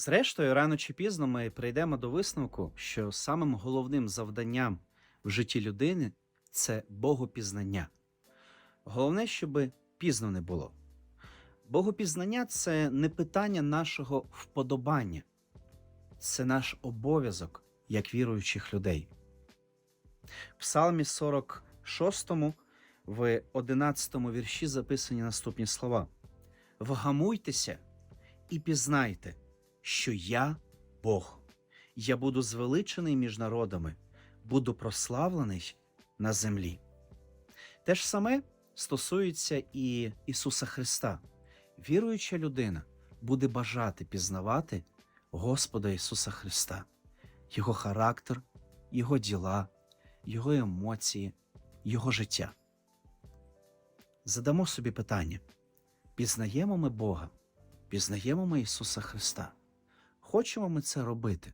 Зрештою, рано чи пізно ми прийдемо до висновку, що самим головним завданням в житті людини це богопізнання. Головне, щоб пізно не було. Богопізнання це не питання нашого вподобання, це наш обов'язок як віруючих людей. В Псалмі 46, в 11 вірші записані наступні слова: Вгамуйтеся і пізнайте, що я Бог. Я буду звеличений між народами, буду прославлений на землі. Те ж саме стосується і Ісуса Христа. Віруюча людина буде бажати пізнавати Господа Ісуса Христа, Його характер, Його діла, Його емоції, Його життя. Задамо собі питання: пізнаємо ми Бога, пізнаємо ми Ісуса Христа. Хочемо ми це робити?